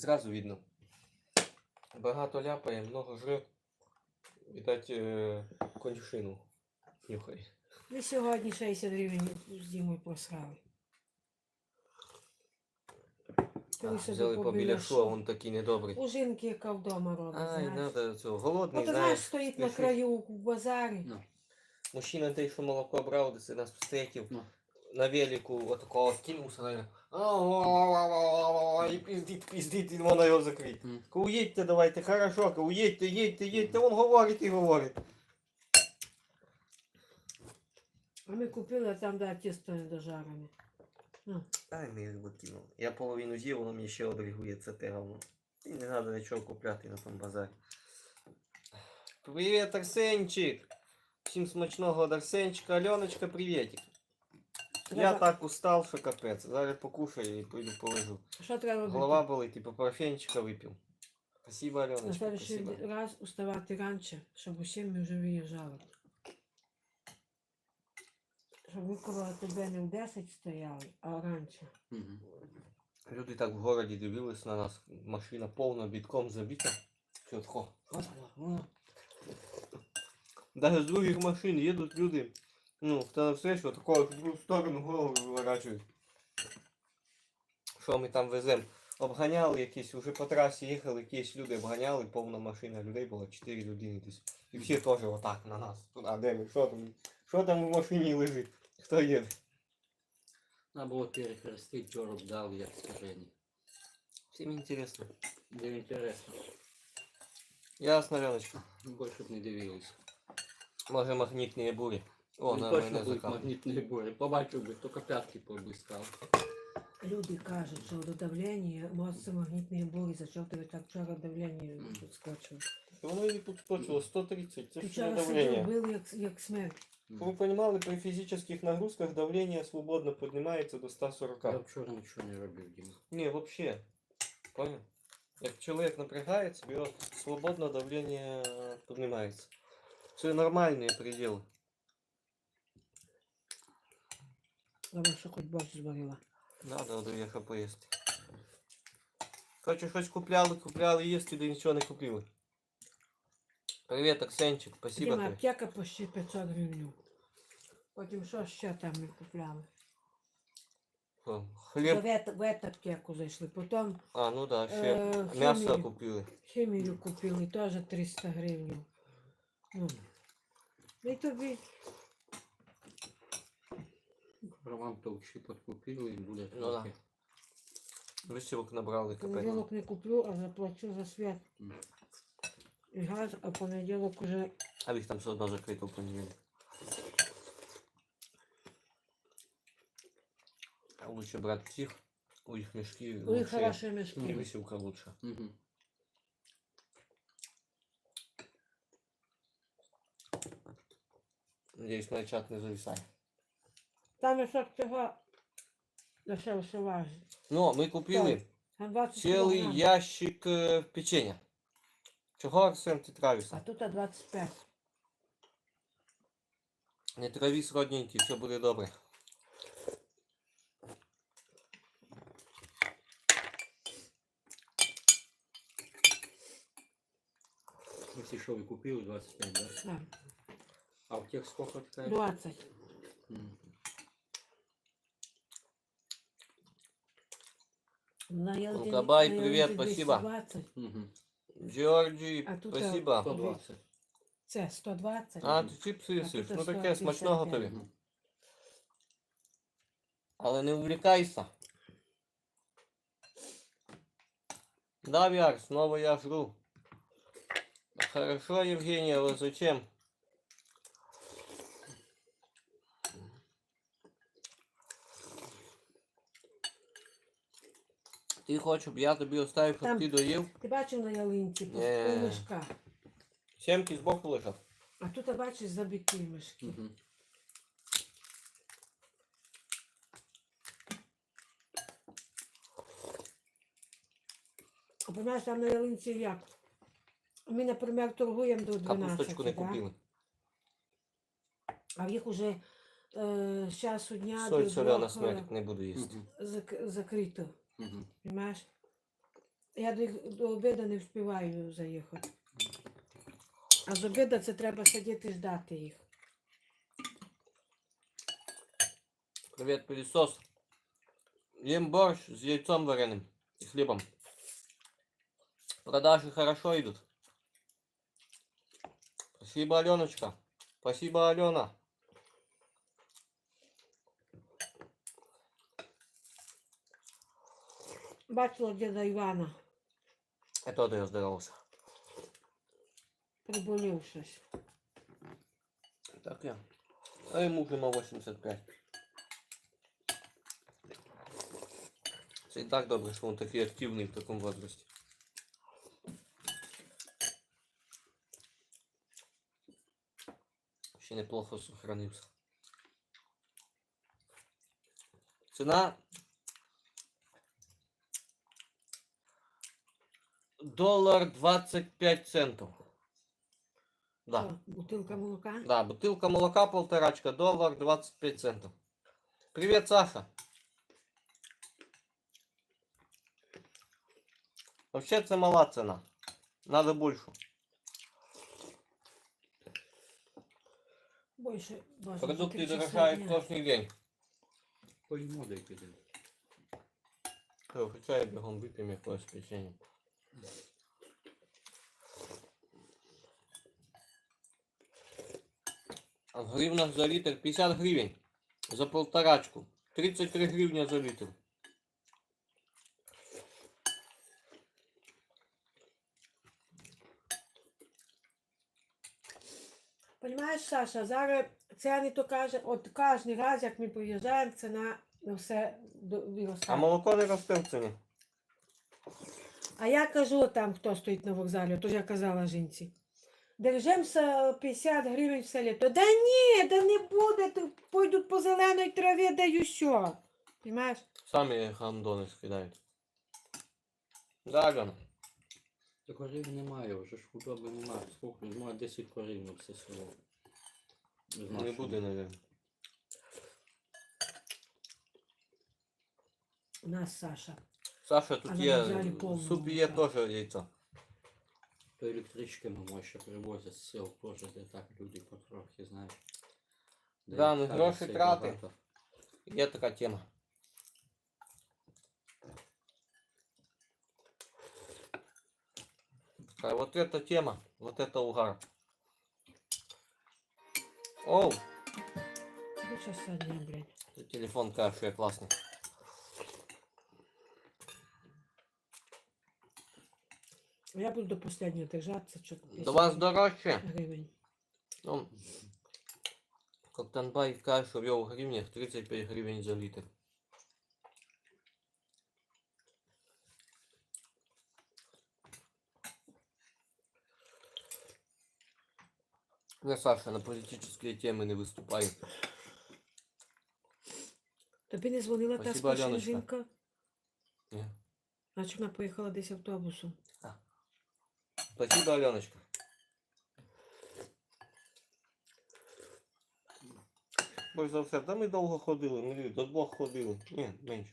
Зразу видно. Багато ляпає, много жре. Видать, е, конюшину нюхає. Ми сьогодні 60 гривень з Дімою просрали. А, взяли побіля побіля шо, а він такий недобрий. Ужинки, яка вдома робить, Ай, знаєш. надо цього. Голодний, От знаєш. стоїть на краю в базарі. Ну. Мужчина той, що молоко брав, десь нас встретив. Ну. На велику от такого кинувся, наверное. І пиздить, пиздить, і можна його закрити. Мгм. Ка давайте, хорошо, ка уїдьте, їдьте, їдьте, він говорить і говорить. А ми купили, там, да, тісто недожарене. Ну, Ай, ми його кинув. Я половину з'їв, воно мені ще одригує це те говно. І не треба нічого купляти на тому базарі. Привіт, Арсенчик! Всім смачного Арсенчика. Альоночка, привітик. Я так устал, що капець. Зараз покушаю і пойду полежу. що треба робити? Голова болить, типу парфенчика випив. Спасибо, На Альоночка, следующий раз уставати раніше, щоб усі ми вже виїжджали. Щоб ми коло тебе не в 10 стояли, а раніше. Люди так в городі дивились на нас. Машина повна, бітком забита. Все, тако. Даже з других машин їдуть люди. Ну, що такого в другу сторону голову виворачують. Що ми там веземо? Обганяли якісь, уже по трасі їхали, якісь люди обганяли, повна машина людей було, 4 людини десь. І всі теж отак на нас. А де ми? Що там? Що там в машині лежить? Хто їде? Надо було перехрестити, Джороб дав, як скажені. Всім інтересно. Де інтересно. Ясно, Леночка. Більше б не дивились. Може магнітні бурі. О, Ну, на точно мене будуть заказ. магнітні бурі. Побачив би, тільки п'ятки поблискав. Люди кажуть, що до давлення може магнітні бурі, за що в тебе так вчора давлення Мгм. підскочило. Воно і підскочило 130, це Ти ж не вчора сидів, давлення. били як, як смерть. Вы понимали, при физических нагрузках давление свободно поднимается до 140. Я вчора нічого не робив, Діма. Не, вообще. Понял? Як человек напрягается, у него свободно давление э, поднимается. Все нормальные пределы. Треба, що хоч борщ зварила. Надо доїхати поїсти. Короче, щось купляли, купляли їсти, да нічого не купили. Привіт, Оксенчик, спасибо Діма, тобі. аптека почти 500 гривень. Потім що ще там ми купляли? В, Хліб. ет- в ету аптеку зайшли. Потім А, ну да, ще Е, м'ясо хімію. купили. хімію купили, теж 300 гривень. Ну. І тобі Роман толчі підкупили і буде Ну да. трохи. Висівок набрали капець. понеділок не куплю, а заплачу за свят. М. І газ, а понеділок уже А їх там все одно закрито в понеділок. А лучше брать всіх, у їх мішки у них лучше, хороші і мішки. висівка лучше. Мгм. Надіюсь, мій чат не зависає. Там мішок цього дешевше важить. Ну, ми купили Там 20 цілий ящик е, печення. Чого, Арсен, ти А травишся? тут 25. Не травись, родненький, все буде добре. Ви всі що ви купили 25, да? Да. А в тих сколько така? 20. М. Ялині- Лукабай, на спасибо. 220. Мгм. Джорджі, А тут, спасибо. 120. Це 120. А, ти чипси їсиш? тут Ну таке 155. смачного тобі. Але не увлекайся. Да, Вяр, снова я жру. Хорошо, Евгения, вот зачем? Ти хочеш, щоб я тобі оставив, щоб Там- ти доїв? Ти бачив на ялинці пусті мішка. Сімки збоку лежав. А тут бачиш забиті мішки. Мгм. А понимаєш, там на ялинці як? Ми, наприклад, торгуємо до 12, Капусточку не да? купили. а в їх уже е, з часу дня Соль до соляна двох, е, смерть, не буду їсти. Мгм. зак- закрито. Мгм. Понимаєш? Я до, до обіду не встигаю заїхати. А з обіду це треба сидіти і ждати їх. Привет, пылесос. Ем борщ с яйцом вареным и хлебом. Продажи хорошо идут. Спасибо, Аленочка. Спасибо, Алена. Бачила діда Івана, Я тоже я здоровался. приболів щось. Так я. А ему уже на 85. Це і так добре, що він такий активний в такому возрасте. Ще неплохо сохранився. Ціна доллар 25 центов. Да. Що, бутилка молока. Да, бутылка молока полторачка, доллар 25 центов. Привет, Саша. Вообще це мала ціна. Надо больше. Більше, боже, Продукти за три часа дорожають дня. кожен день. Поїмо дай піде. Що, Хоча я бігом вип'ємо якогось печенья. А в гривнах за литр 50 гривен. За полторачку. 33 гривня за литр. Понимаєш, Саша, зараз ціни то каже, от кожен раз, як ми приїжджаємо, ціна на все до- А молоко не росте в ціні. А я кажу там, хто стоїть на вокзалі, то ж я казала жінці. Держимося 50 гривень в селі. То да ні, да не буде, то пойдуть по зеленій траві, даю що. Понимаєш? Самі гандони скидають. Да, Альона. Та корів немає, вже ж худоби немає. Сколько? Немає 10 корів на все село. Не буде, наверное. У нас Саша. Саша, тут А на є, вокзалі повно суп є молока. теж яйцо. То електрички мама ще привозять з сел теж, де так люди потрохи, знаєш. Де Да, ну, їх гроші все трати. багато. Є така тема. А вот эта тема, вот это угар. Оу, Ну, що сьогодні, блядь. це телефон каже, що Я буду до останнього держатися, що До вас дорожче. гривень. Ну, Коктанбай каже, що в його гривнях 35 гривень за літр. Я, Саша, на политические темы не выступаю. Тобі не дзвонила та Альоночка. жінка? Не. Значить вона поїхала десь автобусом. Спасибо, Аленочка. Більш за все, та ми довго ходили, ми до двох ходили. Ні, менше.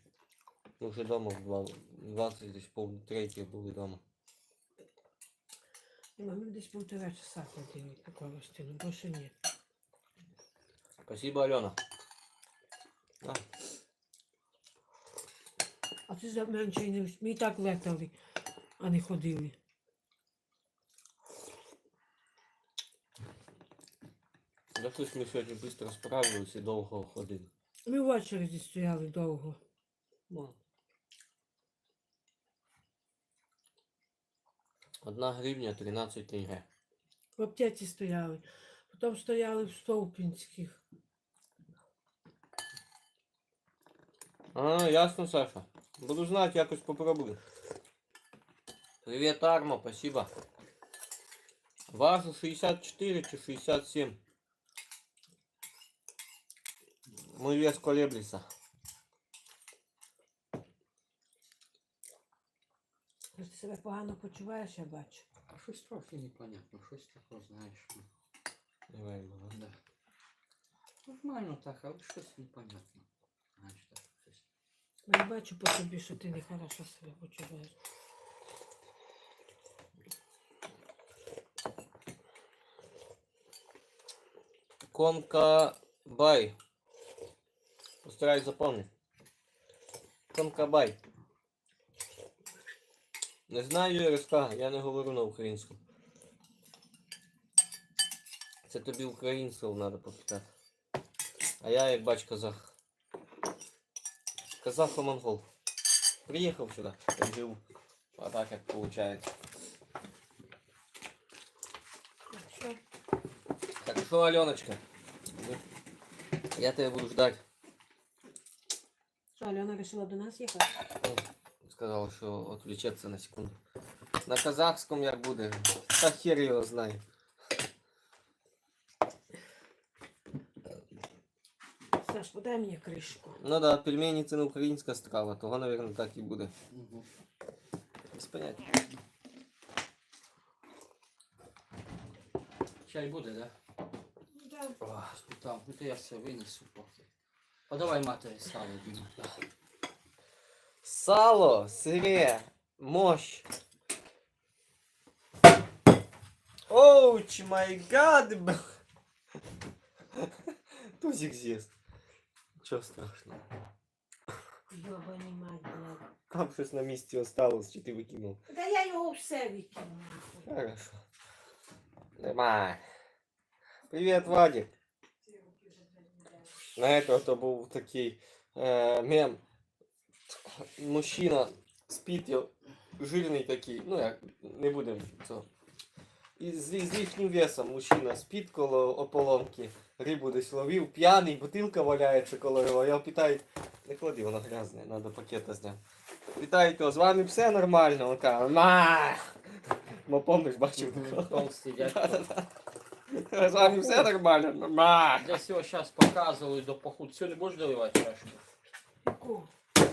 Ми вже вдома в 20 десь пол третє були вдома. І ми десь півтора часа ходили по Коростину, більше ні. Спасибо, Алена. Да. А ти за менше не ми так летали, а не ходили. Да щось ми сьогодні швидко справились і довго ходили. Ми в очереді стояли довго. Ну. Одна гривня 13 тенге. В аптеці стояли. Потім стояли в Стовпінських. А, ясно, Саша. Буду знать, якось попробую. Привет, Арма, спасибо. Важу 64 чи 67. Мой вес колеблется. Ты себе погано почуваєш, я бачу. А щось трохи непонятно, щось таке, знаєш. Давай, мама. Да. Нормально так, але щось непонятно. Знаєш, так, щось. Ну, я бачу по собі, що ти нехорошо себе почуваєш. Конка бай. Постараюсь запомнити. Конкабай. Не знаю РСК, я не говорю на українському. Це тобі українців треба попитати. А я як бач казах. Казах монгол. Приїхав сюди, так живу. А так як виходить. Так що, Аленочка? Я тебе буду ждать. що Альона вирішила до нас їхати? Сказала, що отвлечеться на секунду. На казахському як буде. Та хер його знає. Саш, подай мені кришку. Ну да, пельмені це не українська страва, того, мабуть, так і буде. Угу. Без поняття. Чай буде, да? Да. О, спитав, ну то я все винесу поки. Подавай матері сало, Діма. Сало, сире, мощь. Оуч, май гад, б- Тузик з'їсть. Чого страшного? Йобаний мать, блядь. Там щось на місці осталось, чи ти викинув. Та я його все викину. нахуй. Хорошо. Нормально. Привет, Вадик. На этого то був такий е, мем. Мужчина спить йо- жирний такий, ну як, не будемо цього. І з, з лишнім весом мужчина спить коло ополонки, рибу десь ловив, п'яний, бутилка валяється коло його. Я питаю, не клади, воно грязне, треба пакета зняти. Питають його, з вами все нормально? Он каже, ма. Мо помниш, бачив? Толстий дядько. З вами все нормально? Ма. Десь його зараз показували до похуд. Сьогодні будеш доливати чашку? Яку?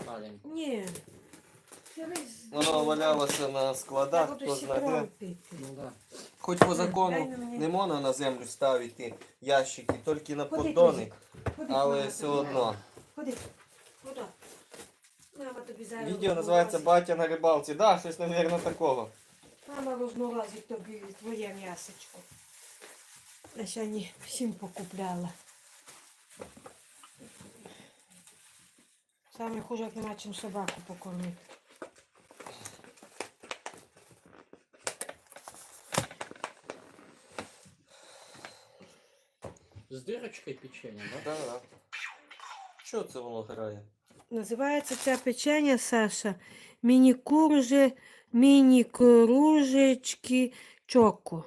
Маленьку. Ні. Це Воно валялося на Я складах, буду хто знає. де. пити. Ну да. Хоч по закону мені. не можна на землю ставити ящики, тільки на Ходи, поддони, Ходи, але мама, все тобі одно. Ходи. Куди? Мама тобі зараз. Відео називається розморозить. Батя на рибалці. Да, щось, мабуть, такого. Мама розморозить тобі твоє м'ясочко. Я сьогодні всім покупляла. Саме хуже, як нема чим собаку покормити. З дирочкою печення, да? Да, да. Що це воно грає? Називається це печення, Саша, міні-куржи, міні-кружечки чоко.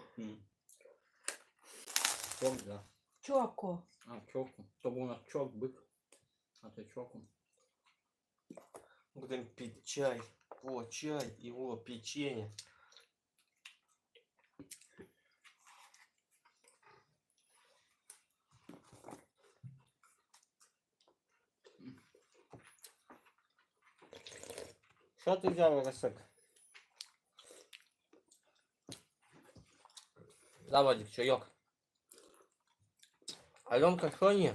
Чок, да. Чоко. А, чоку. То був у нас чок, бик. А ти чоку. Будемо пити чай. О, чай і о, печенье. Що ти взяв, Росик? Да, Вадик, чайок. Аленка, що ні?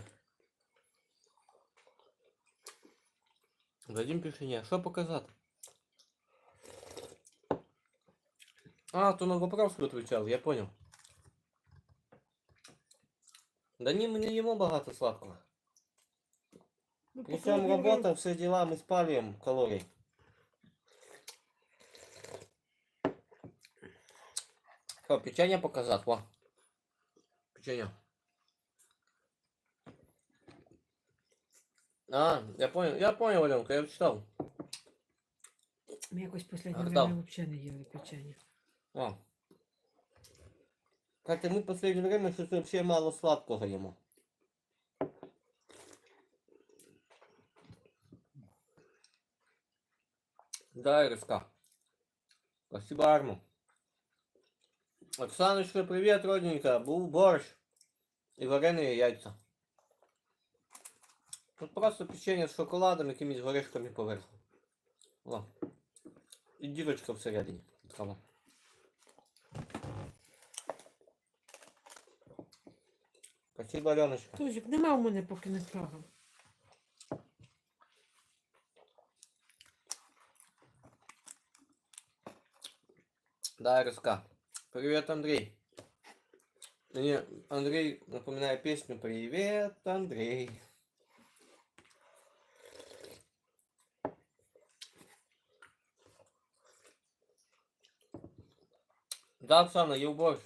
Дадим пішення. Що показати? А, то на вопрос відповідав, я понял. Да ні, ми не їмо багато сладкого. Ну, Причем последнє робота, время- все дела, ми спалюємо калорії. Що, печення показати, во. Печення. А, я понял, я понял, Аленка, я читал. Ми якось останнє Ах, время да. взагалі не їли печення. А. Кстати, мы в последнее время что-то вообще мало сладкого ему. Да, Ириска. Спасибо, Арму. Оксаночка, привет, родненькая. Был борщ и вареные яйца. Тут просто печенье з шоколадом, якимись горішками поверху. О. І дірочка всередині. Така. Спасибо, Аленочка. Тузик, нема в мене поки не трогав. Да, РСК. Привет, Андрей. Мне Андрей напоминает песню «Привет, Андрей». Да, Оксана, є борщ.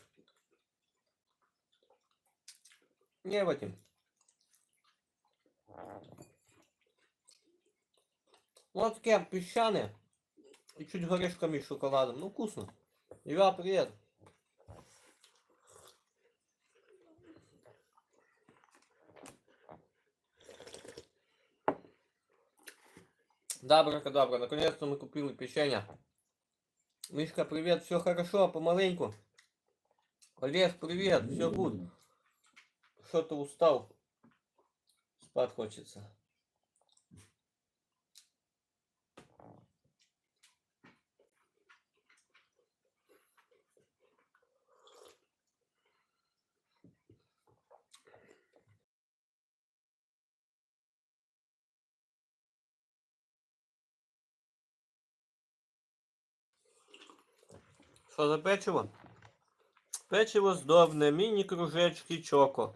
Не в этом. Вот таке песчаное. И чуть горешками и шоколадом. Ну, вкусно. Ира, привет. Добро, добро. Наконец-то мы купили печенье. Мишка, привет, все хорошо, помаленьку. Олег, привет, все будет. Что-то устал. Спать хочется. Що за печиво? Печиво здобне, міні-кружечки чоко.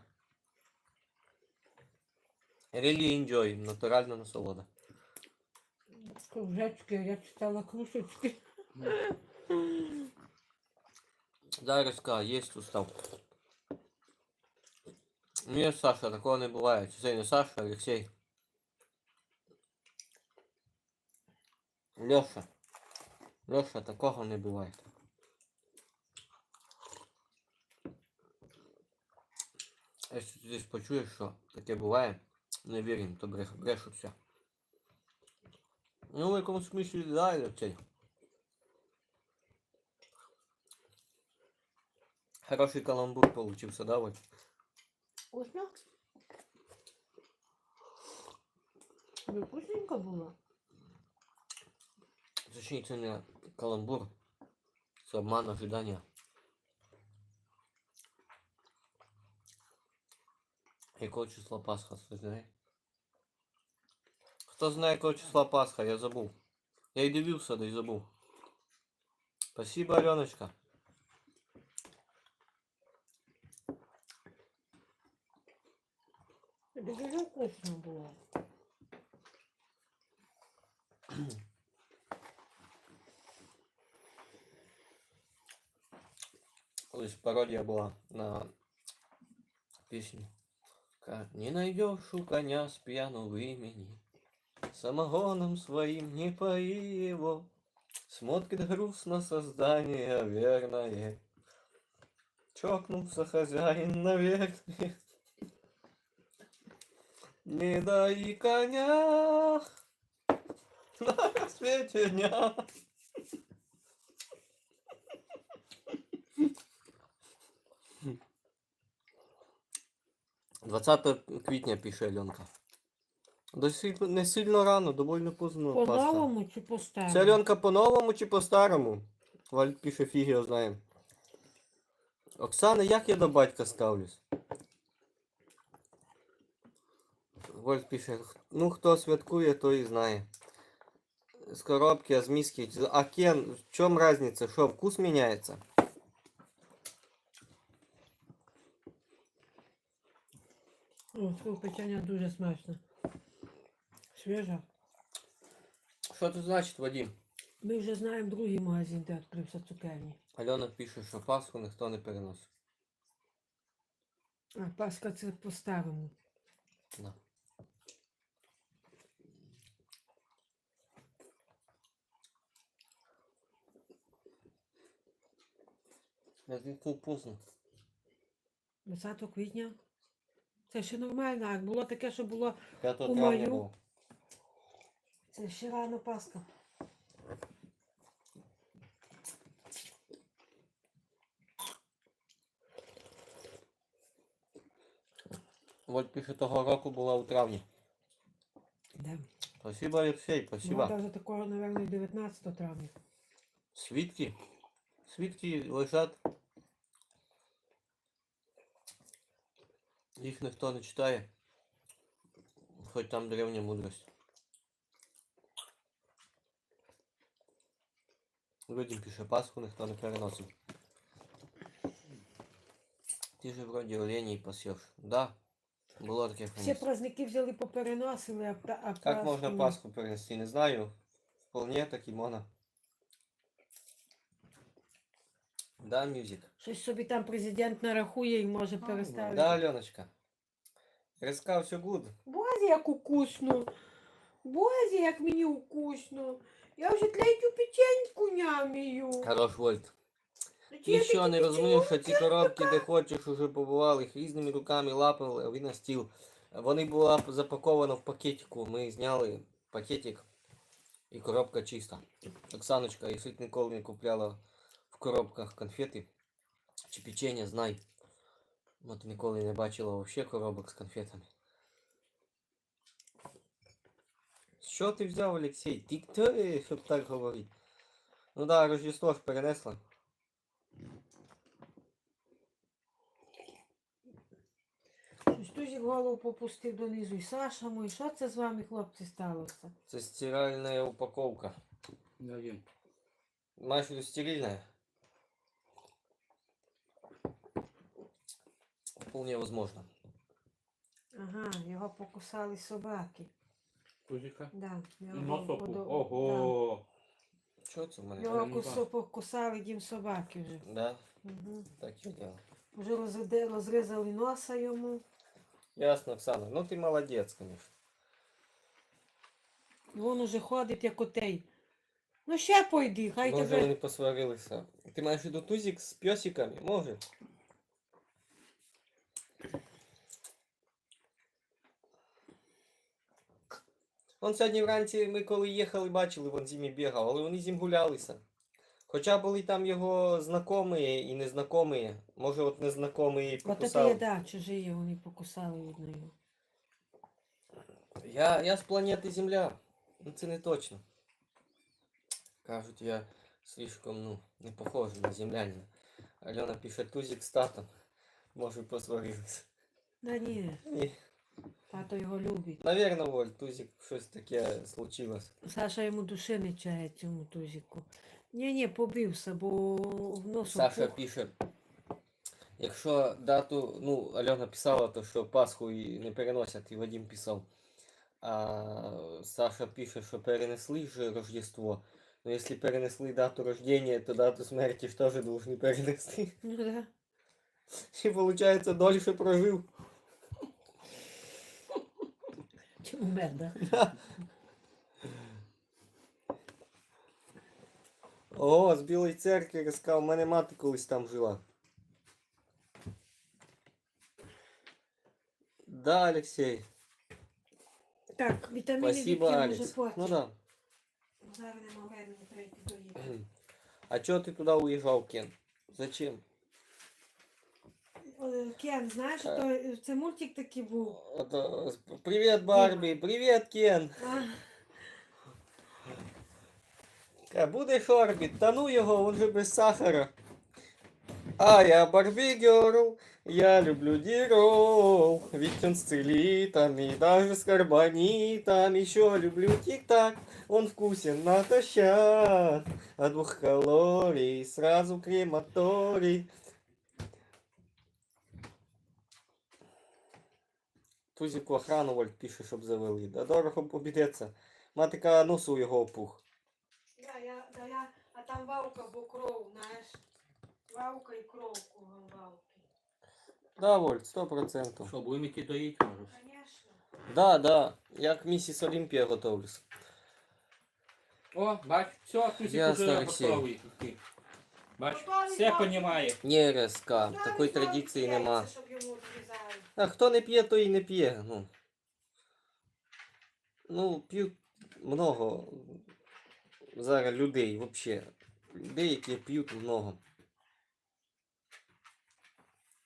Really enjoy, натуральна насолода. Кружечки, я читала кружечки. Дарська, есть устав. Ні, Саша, такого не буває. Це не Саша, а Олексій. Льоша. Льоша, такого не буває. Якщо ти десь почуєш, що таке буває, не вір їм, то бреш, брешу все. Ну, в якомусь смислі да, Олексій. Хороший каламбур получился, да, вот? Вкусно? Ну, Вкусненько було. Точнее, не каламбур. С обман ожидания. Якого числа Пасха, хто знає? Хто знає, якого числа Пасха, я забув. Я и дивился, да и забув. Спасибо, Аленочка. Дуже вкусно було. Колись пародия была на песню. Не найдешь у коня с пьяну в имени, Самогоном своим не пои его, Смотрит грустно создание верное. Чокнулся хозяин наверное. Не дай коня на рассвете дня. 20 квітня пише Альонка. Досить не сильно рано, доволі поздно. По новому чи по старому? Це Альонка по-новому чи по-старому? Валь пише фіг його знає. Оксана, як я до батька ставлюсь? Вольт пише, ну хто святкує, той і знає. З коробки, а з миски. А Кен, в чому разниця? Що, вкус міняється? О, печення дуже смачно. Свіже. Що це значить, Вадим? Ми вже знаємо другий магазин, де відкрився цукерні. Альона пише, що Пасху ніхто не переносить. А Пасха це по-старому. Да. Я звідки поздно. 20 квітня. Це ще нормально, а було таке, що було. 5 У мою. Це ще рано Пасха. От пише того року була у травні. Да. Спасибо, Олексій, Ну, спасибо. навіть такого, мабуть, 19 травня. Свідки? Свідки лежать. Їх ніхто не читає. Хоч там древня мудрость. Людям пише Пасху ніхто не переносив. Ти же вроді оленей пасеш. Да. Було таке Всі комусь. праздники взяли попереносили, а, а Как можна Пасху. Пасху перенести? Не знаю. Вполне так і можна. Да, мюзик. Щось собі там президент нарахує і може переставити. Да, Аленочка. РСК все good. Боже, як укусно. Боже, як мені укусно. Я вже третю печеньку нямію. Хорош Вольт. Ти що не розумієш, що ці коробки, де хочеш, уже побували, їх різними руками лапали, на стіл. Вони була запакована в пакетику. Ми зняли пакетик і коробка чиста. Оксаночка, якщо ти ніколи не купляла коробках конфети чи печення, знай. Бо ти ніколи не бачила вообще коробок з конфетами. Що ти взяв, Олексій? Ти хто, щоб так говорити? Ну да, Рождество ж перенесла. Тузик голову попустив донизу. І Саша мой, що це з вами, хлопці, сталося? Це стиральная упаковка. Да, Дім. Вполне возможно. Ага, його покусали собаки. Тузика. Да, його Носоку. подо- Ого. Що це в Да. мене? Його кусо- покусали дім собаки вже. Да, Угу. так і діло. Вже розриде- розрізали носа йому. Ясно, Оксана. Ну ти молодець, конечно. Він уже ходить як отей. Ну ще пойди, хай Може тебе. вони посварилися. Ти маєш в виду тузик з пьосиками? Може. Он сьогодні вранці ми коли їхали, бачили, він зимі бігав, але вони з ним гулялися. Хоча були там його знайомі і незнайомі. Може от незнайомі От це є, покусав. да, чужі вони покусали від нього. Я, я з планети Земля. Ну це не точно. Кажуть, я слишком, ну, не похожий на землянина. Альона пише тузик з татом. Може посварилися. Да ні, Ні. Тато його любить. Навірно, Воль, тузик щось таке случилось. Саша йому душі не чає цьому тузику. Ні, ні, побився, бо в носу Саша пух. пише. Якщо дату, ну, Альона писала, то що Пасху і не переносять, і Вадим писав. А Саша пише, що перенесли ж Рождество. Но якщо перенесли дату рождения, то дату смерті ж теж должны перенести. Ну да. І виходить, дольше прожив. Чи умер, да? О, з Білої церкви розказав, у мене мати колись там жила. Да, Алексей. Так, вітаміни Спасибо, вип'ємо Алекс. Ну да. Зараз нема времени прийти доїти. А чого ти туди уїжджав, Кен? Зачем? Е, Кен, знаєш, Е. то, це мультик такий був. Ото, Привіт, Барбі, привіт, Кен. А, буде Орбіт, та ну його, він же без сахара. А я Барбі Герл, я люблю дирол, ведь он с целитами, даже с карбонитом, еще люблю тик-так, он вкусен натощак, от двух калорий сразу крематорий. Тузику охрану Вольт пише, щоб завели. Да дорого обійдеться. Матика носу його опух. да, я, да, я, а там вавка, бо кров, знаєш. Вавка і кров кругом вавки. Да, Вольт, сто процентов. Що, будемо йти доїти, може? Конечно. Да, да. Як місіс Олімпія готовлюсь. О, бач, все, Тузик уже Олексій. готовий. Бач, все понімає. Ні, Да, такої традиції нема. А хто не п'є, той і не п'є. Ну, ну п'ють много зараз людей взагалі. Людей, які п'ють много.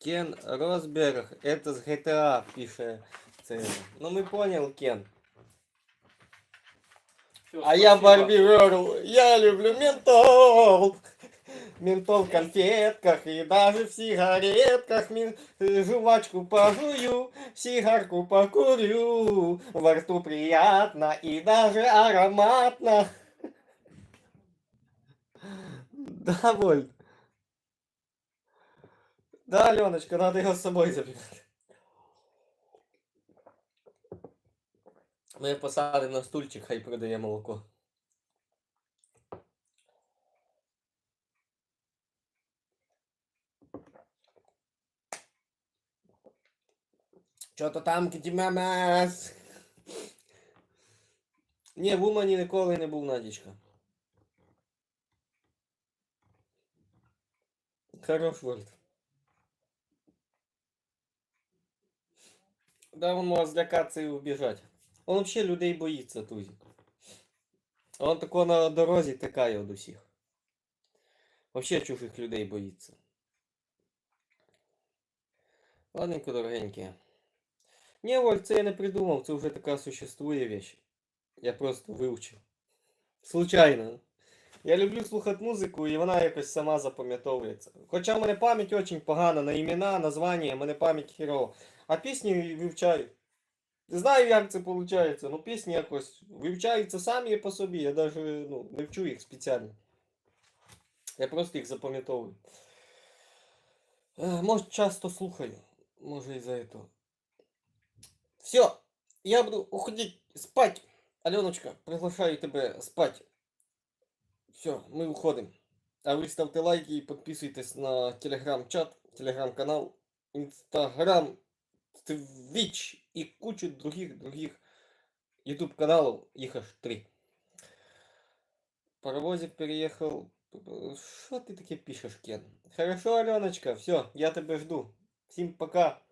Кен Росберг, это з GTA пише це. Ну ми понял, Кен. Всё, А я спасибо. Барби Герл, я люблю ментол. Ментол в конфетках и даже в сигаретках. Мен- э, Жвачку пожую, сигарку покурю. Во рту приятно и даже ароматно. Да. Да, Аленочка, надо його з собою забирати. Ми посадимо на стульчик, хай продає молоко. Чо то там кітімамас? Ні, в Умані ніколи не був Надічка. Хорош вольт. Да, он может злякатися і убіжать. Он вообще людей боїться, Тузик. Он тако на дорозі тикає від усіх. Вообще чужих людей боїться. Ладненько, дорогенькі. Ні, Оль, це я не придумав, це вже така существує вещь. Я просто вивчив. Случайно. Я люблю слухати музику, і вона якось сама запам'ятовується. Хоча в мене пам'ять очень погана на імена, названня, в мене пам'ять хірова. А пісні вивчаю. Не знаю, як це виходить, але пісні якось вивчаються самі по собі. Я навіть ну, не вчу їх спеціально. Я просто їх запам'ятовую. Е, Може, часто слухаю. Може із-за этого. Все, я буду уходить спать. Аленочка, приглашаю тебя спать. Все, мы уходим. А вы ставьте лайки и подписывайтесь на телеграм-чат, телеграм-канал, инстаграм, твич и кучу других других YouTube каналов их аж три. Паровозик переехал. Что ты такие пишеш, Кен? Хорошо, Аленочка, все, я тебя жду. Всем пока.